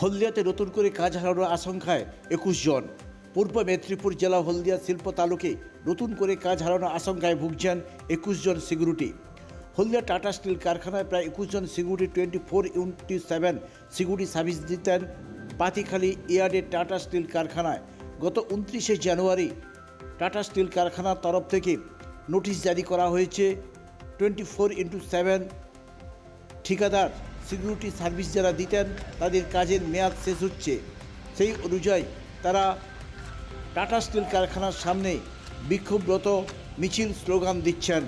হলদিয়াতে নতুন করে কাজ হারানোর আশঙ্কায় একুশ জন। পূর্ব মেদিনীপুর জেলা হলদিয়া শিল্প তালুকে নতুন করে কাজ হারানোর আশঙ্কায় ভুগছেন একুশ জন সিকিউরিটি। হলদিয়া টাটা স্টিল কারখানায় প্রায় একুশ জন security twenty four unity seven security service দিতেন পাতিখালি ইয়ার্ডের টাটা স্টিল কারখানায়। গত উনত্রিশে জানুয়ারি টাটা স্টিল কারখানার তরফ থেকে নোটিশ জারি করা হয়েছে। টোয়েন্টি ফোর ইন্টু সেভেন ঠিকাদার সিকিউরিটি সার্ভিস যারা দিতেন, তাদের কাজের মেয়াদ শেষ হচ্ছে। সেই অনুযায়ী তারা টাটা স্টিল কারখানার সামনে বিক্ষোভরত মিছিল স্লোগান দিচ্ছেন।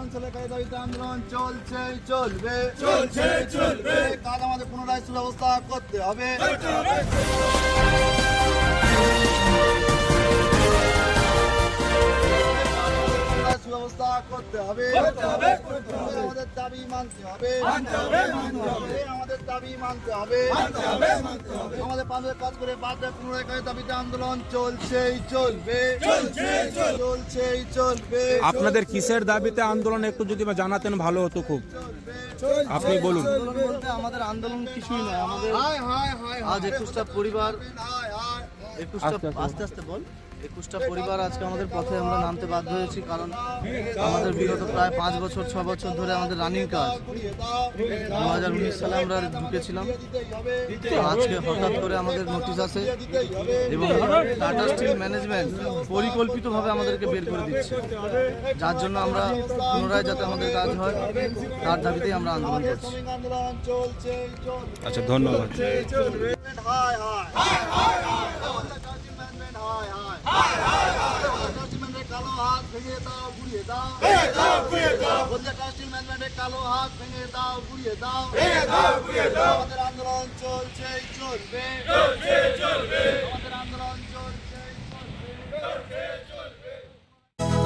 অঞ্চলে আন্দোলন চলছে চলবে। চলছে চলবে। কাজ আমাদের পুনরায় সুব্যবস্থা করতে হবে। সুব্যবস্থা করতে হবে। আমাদের দাবি মানতে হবে। আমাদের দাবি মানতে হবে। আমাদের পাঁচের কাজ করে বাদে পুনরায় কাজের দাবিতে আন্দোলন চলছেই চলবে। চলছেই চলবে। আপনাদের কিসের দাবিতে আন্দোলন একটু যদি বা জানাতেন ভালো হতো খুব। আপনি বলুন। আন্দোলন বলতে আমাদের আন্দোলন কিছুই নয় আমাদের হায় হায় হায়। আজ একুশটা পরিবার একুশটা আস্তে আস্তে। বল। একুশটা পরিবার আজকে আমাদের পথে আমরা নামতে বাধ্য হয়েছি কারণ আমাদের বিগত প্রায় পাঁচ বছর ছ বছর ধরে আমাদের রানিং কাজ। দু হাজার উনিশ সালে আমরা ঢুকেছিলাম। আজকে হঠাৎ করে আমাদের নোটিশ আসে এবং টাটা স্টিল ম্যানেজমেন্ট পরিকল্পিতভাবে আমাদেরকে বের করে দিচ্ছে। যার জন্য আমরা পুনরায় যাতে আমাদের কাজ হয় তার দাবিতেই আমরা আন্দোলন করছি। আচ্ছা ধন্যবাদ হায় হায় হায় হায় কালো হাত ভেঙে দাও গুড়িয়ে দাও ভেঙে দাও গুড়িয়ে দাও বলতে কাস্টিং ম্যানেজমেন্টের কালো হাত ভেঙে দাও গুড়িয়ে দাও ভেঙে দাও গুড়িয়ে দাও আমাদের আন্দোলন চলছে চলবে চলছে চলবে আমাদের আন্দোলন চলছে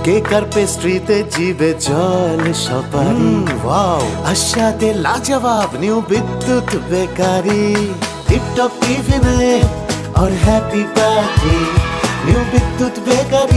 কেকার পেস্ট্রিতে জিবে জল সপারি ওয়াও আশাতে লাজবাব নিউ বিদ্যুৎ বেকারি টিপটপ টিফিনে और happy party new Bidyut bakery